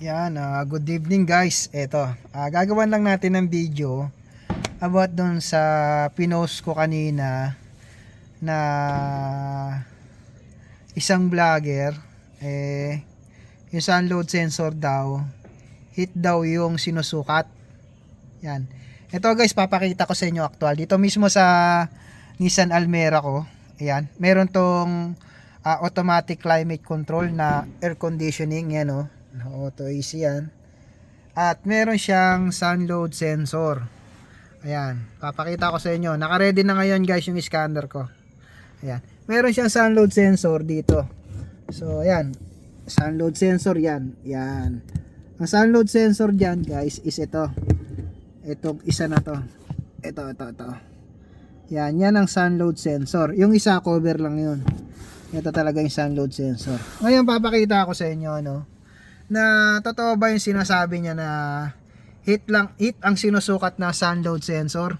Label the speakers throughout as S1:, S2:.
S1: Yan, ah, good evening guys. Eto, ah, gagawan lang natin ng video about dun sa pinost ko kanina na isang vlogger eh yung sun load sensor daw hit daw yung sinusukat. Yan. Ito guys, papakita ko sa inyo actual. Dito mismo sa Nissan Almera ko. Ayan. Meron tong ah, automatic climate control na air conditioning. Yan o. Auto AC yan. At meron siyang sun load sensor. Ayan. Papakita ko sa inyo. Naka-ready na ngayon guys yung scanner ko. Ayan. Meron siyang sun load sensor dito. So, ayan. Sun load sensor yan. Yan. Ang sun load sensor dyan guys is ito. Ito, isa na to. Ito, ito, ito. Yan, yan ang sun load sensor. Yung isa cover lang yun. Ito talaga yung sun load sensor. Ngayon papakita ko sa inyo no na totoo ba yung sinasabi niya na hit lang hit ang sinusukat na sun load sensor.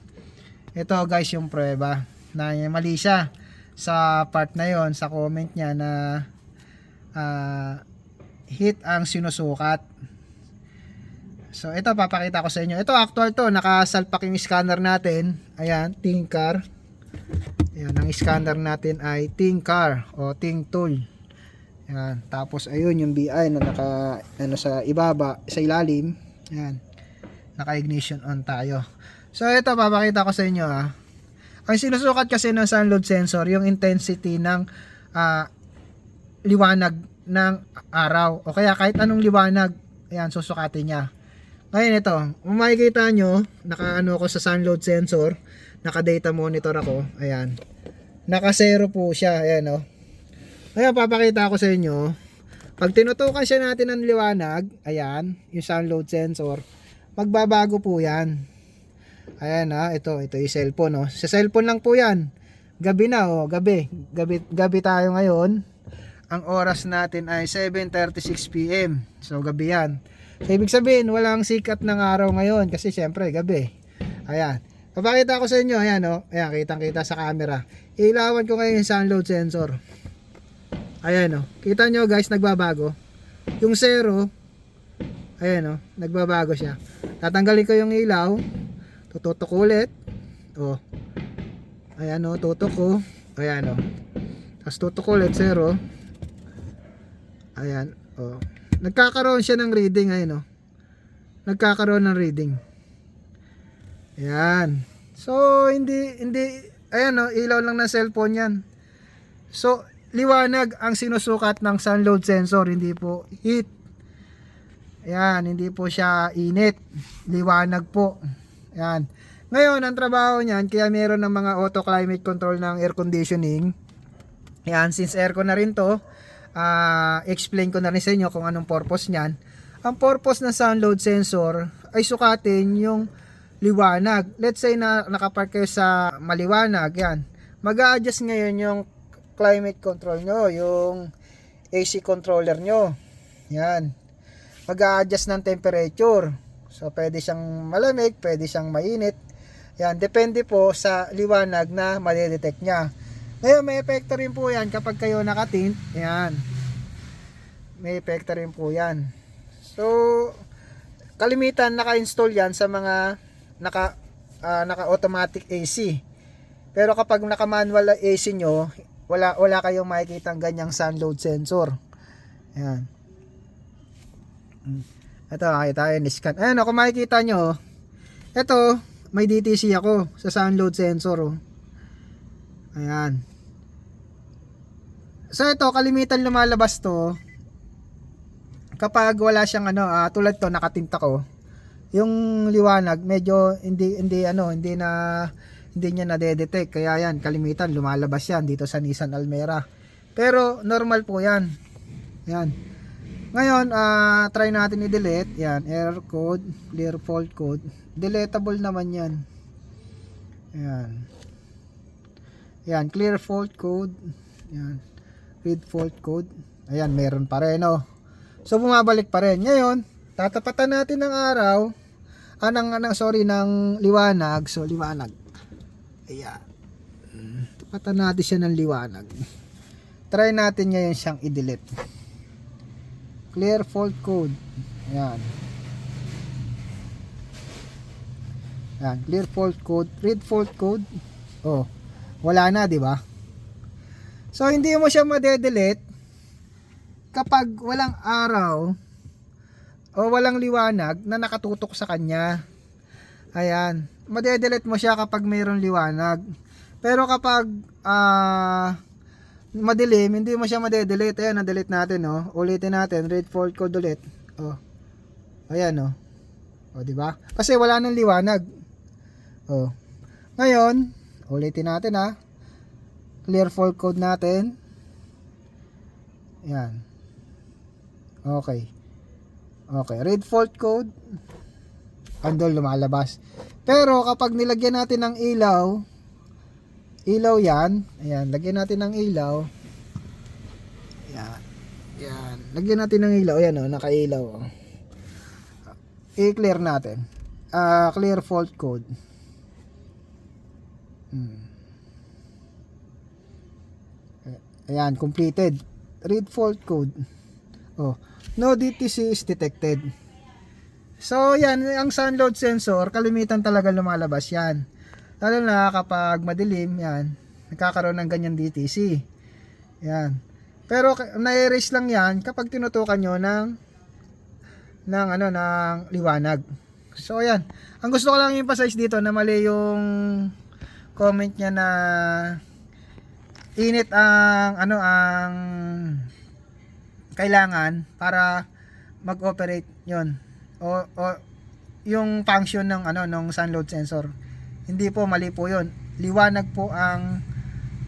S1: Ito guys yung prueba na mali siya sa part na yon sa comment niya na ah, hit ang sinusukat. So ito papakita ko sa inyo. Ito actual to, nakasalpak yung scanner natin. Ayan, Tinkar. Ayan, ang scanner natin ay Tinkar o Ting Tool. Ayan, tapos ayun yung BI na naka ano sa ibaba, sa ilalim. Ayan. Naka ignition on tayo. So ito papakita ko sa inyo ah. Ang sinusukat kasi ng sun load sensor yung intensity ng ah, liwanag ng araw o kaya kahit anong liwanag ayan susukatin niya ngayon ito kung makikita nyo naka ano ako sa sun load sensor naka data monitor ako ayan naka zero po siya ayan o ayan papakita ko sa inyo pag tinutukan siya natin ng liwanag ayan yung sun load sensor magbabago po yan ayan ha ito ito yung cellphone no sa cellphone lang po yan gabi na oh gabi gabi gabi tayo ngayon ang oras natin ay 7.36 p.m. So, gabi yan. So, ibig sabihin, walang sikat ng araw ngayon kasi syempre, gabi. Ayan. Papakita ko sa inyo, ayan o. Oh. Ayan, kitang-kita sa camera. Ilawan ko ngayon yung sun load sensor. Ayan o. Oh. Kita nyo guys, nagbabago. Yung zero, ayan o, oh, nagbabago siya. Tatanggalin ko yung ilaw. Tututok ulit. O. Ayan o, tutok ko. Ayan o. Tapos tutok ulit, zero. Ayan, oh. Nagkakaroon siya ng reading ayun, oh. Nagkakaroon ng reading. Ayan. So, hindi, hindi, ayan, oh, ilaw lang ng cellphone yan. So, liwanag ang sinusukat ng sun load sensor, hindi po heat. Ayan, hindi po siya init. Liwanag po. Ayan. Ngayon, ang trabaho niyan, kaya meron ng mga auto climate control ng air conditioning. Ayan, since aircon na rin to, ah explain ko na rin sa inyo kung anong purpose niyan. Ang purpose ng sun load sensor ay sukatin yung liwanag. Let's say na nakapark kayo sa maliwanag, yan. Mag-a-adjust ngayon yung climate control nyo, yung AC controller nyo. Yan. Mag-a-adjust ng temperature. So, pwede siyang malamig, pwede siyang mainit. Yan, depende po sa liwanag na madedetect niya. Ngayon, may epekto rin po yan kapag kayo nakatint. Yan. May epekto rin po yan. So, kalimitan naka-install yan sa mga naka, ah, naka-automatic AC. Pero kapag naka-manual AC nyo, wala, wala kayong makikita ganyang sun load sensor. Yan. Ito, makita yun, scan. Ayan, kung makikita nyo, ito, may DTC ako sa sun load sensor. Oh. Ayan. So ito, kalimitan lumalabas to kapag wala siyang ano, ah, tulad to nakatinta ko. Yung liwanag medyo hindi hindi ano, hindi na hindi niya na-detect kaya yan kalimitan lumalabas yan dito sa Nissan Almera. Pero normal po yan. Yan. Ngayon, ah, try natin i-delete. Yan, error code, clear fault code. Deletable naman yan. Yan. Yan, clear fault code. Yan read fault code. Ayan, meron pa rin, oh. So, bumabalik pa rin. Ngayon, tatapatan natin ng araw, ah, ng, ng, sorry, ng liwanag. So, liwanag. Ayan. Tapatan natin siya ng liwanag. Try natin ngayon siyang i-delete. Clear fault code. Ayan. Ayan, clear fault code, read fault code. Oh, wala na, di ba? So, hindi mo siya madedelete kapag walang araw o walang liwanag na nakatutok sa kanya. Ayan. Madedelete mo siya kapag mayroong liwanag. Pero kapag ah madilim, hindi mo siya madedelete. Ayan, na-delete natin, oh. Ulitin natin, read fault code ulit. Oh. Ayan, oh. O, di ba? Kasi wala nang liwanag. Oh. Ngayon, ulitin natin, ha. Clear fault code natin. Ayan. Okay. Okay, read fault code. Andol lumalabas. Pero kapag nilagyan natin ng ilaw, ilaw yan. Ayan, lagyan natin ng ilaw. Ayan. Ayan. Lagyan natin ng ilaw. Ayan o, oh, nakailaw. Oh. I-clear natin. Ah, clear fault code. Hmm. Ayan, completed. Read fault code. Oh, no DTC is detected. So, yan, ang sun load sensor, kalimitan talaga lumalabas yan. Lalo na kapag madilim, yan, nagkakaroon ng ganyan DTC. Yan. Pero na-erase lang yan kapag tinutukan nyo ng ng ano ng liwanag. So yan. Ang gusto ko lang emphasize dito na mali yung comment niya na init ang ano ang kailangan para mag-operate 'yon. O, o yung function ng ano ng sun load sensor. Hindi po mali po 'yon. Liwanag po ang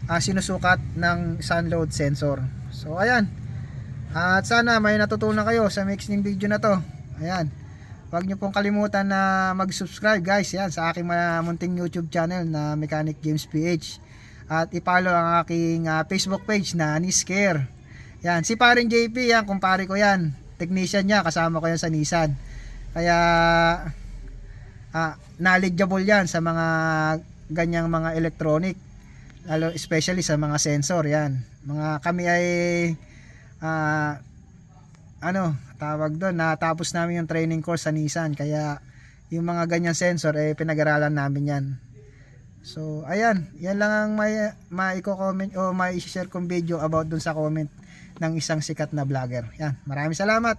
S1: ah, sinusukat ng sun load sensor. So ayan. At sana may natutunan kayo sa mixing video na to. Ayan. Huwag niyo pong kalimutan na mag-subscribe guys yan sa aking munting YouTube channel na Mechanic Games PH. At i-follow ang aking ah, Facebook page na Nisker. Yan, si paring JP yan, kumpare ko yan. Technician niya, kasama ko yan sa Nissan. Kaya ah, knowledgeable yan sa mga ganyang mga electronic. Lalo especially sa mga sensor yan. Mga kami ay ah ano, tawag doon, natapos namin yung training course sa Nissan kaya yung mga ganyan sensor eh pinag-aralan namin yan. So, ayan, yan lang ang may maiko-comment o mai-share kong video about dun sa comment ng isang sikat na vlogger. Yan, maraming salamat.